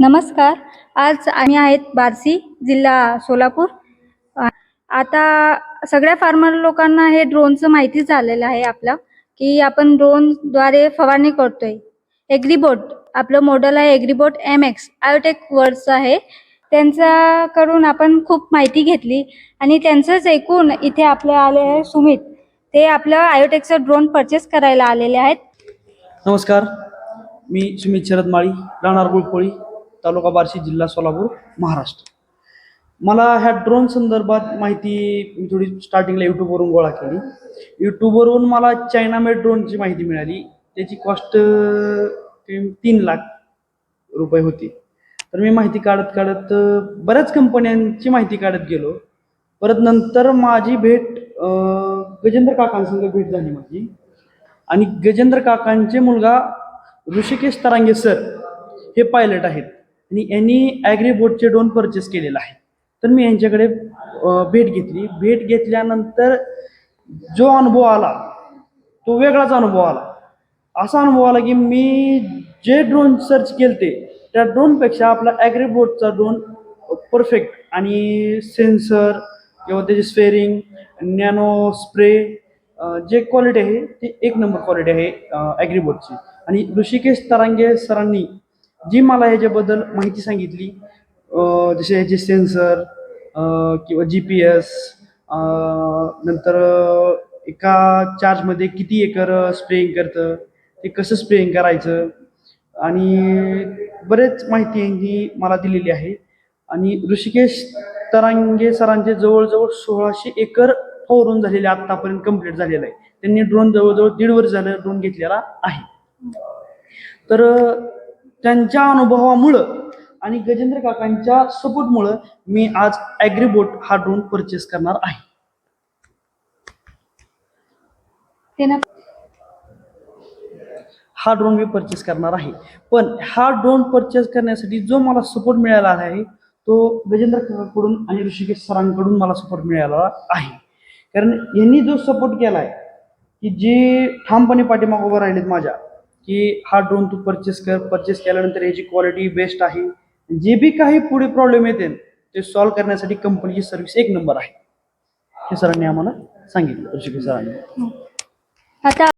नमस्कार. आज आम्ही आहेत बार्शी जिल्हा सोलापूर. आता सगळ्या फार्मर लोकांना हे ड्रोनचं माहिती झालेलं आहे आपलं की आपण ड्रोनद्वारे फवारणी करतोय. एग्रीबोट आपलं मॉडेल आहे एग्रीबोट एम एक्स आयोटेक वर्डचं आहे. त्यांच्याकडून आपण खूप माहिती घेतली आणि त्यांचंच ऐकून इथे आपले आले आहे सुमित. ते आपलं आयोटेकचं ड्रोन परचेस करायला आलेले आहेत. नमस्कार. मी सुमित शरद माळी राहणार गुळपोळी. तालुका बार्शी जिल्हा सोलापूर महाराष्ट्र. मला ह्या ड्रोन संदर्भात माहिती मी थोडी स्टार्टिंगला यूट्यूबवरून गोळा केली. यूट्यूबवरून मला चायना मेड ड्रोनची माहिती मिळाली. त्याची कॉस्ट तीन लाख रुपये होती. तर मी माहिती काढत काढत बऱ्याच कंपन्यांची माहिती काढत गेलो. परत नंतर माझी भेट गजेंद्र काकांसंग भेट झाली माझी. आणि गजेंद्र काकांचे मुलगा ऋषिकेश तरांगे सर हे पायलट आहेत. आणि यांनी ॲग्रीबोटचे ड्रोन परचेस केलेला आहे. तर मी यांच्याकडे भेट घेतली. भेट घेतल्यानंतर जो अनुभव आला तो वेगळाच अनुभव आला. असा अनुभव आला की मी जे ड्रोन सर्च केलते त्या ड्रोनपेक्षा आपला ॲग्रीबोटचा ड्रोन परफेक्ट आणि सेन्सर किंवा त्याची स्पेअरिंग नॅनो स्प्रे जे क्वालिटी आहे ती एक नंबर क्वालिटी आहे ॲग्रीबोटची आणि ऋषिकेश तरांगे सरांनी जी मला याच्याबद्दल माहिती सांगितली जसे याचे सेन्सर किंवा जी पी एस नंतर एका चार्जमध्ये किती एकर स्प्रेइंग करतं ते कसं स्प्रेइंग करायचं आणि बरेच माहिती यांनी मला दिलेली आहे. आणि ऋषिकेश तरांगे सरांचे जवळजवळ सोळाशे एकर फवारून झालेले आत्तापर्यंत कंप्लीट झालेलं आहे. त्यांनी ड्रोन जवळजवळ दीड वर्ष झालं ड्रोन घेतलेला आहे. तर त्यांच्या अनुभवामुळं आणि गजेंद्र काकांच्या सपोर्टमुळं मी आज ॲग्रीबोट हा ड्रोन परचेस करणार आहे. हा ड्रोन मी परचेस करणार आहे. पण हा ड्रोन परचेस करण्यासाठी जो मला सपोर्ट मिळाला आहे तो गजेंद्र काकाकडून आणि ऋषिकेश सरांकडून मला सपोर्ट मिळाला आहे. कारण यांनी जो सपोर्ट केला आहे की जे ठामपणे पाठीमाग उभं राहिलेत माझ्या की हा ड्रोन तू परचेस कर परचेस केल्यानंतर याची क्वालिटी बेस्ट आहे. जे बी काही पुढे प्रॉब्लेम येतील ते सॉल्व्ह करण्यासाठी कंपनीची सर्व्हिस एक नंबर आहे. हे सरांनी आम्हाला सांगितलं सरांनी. आता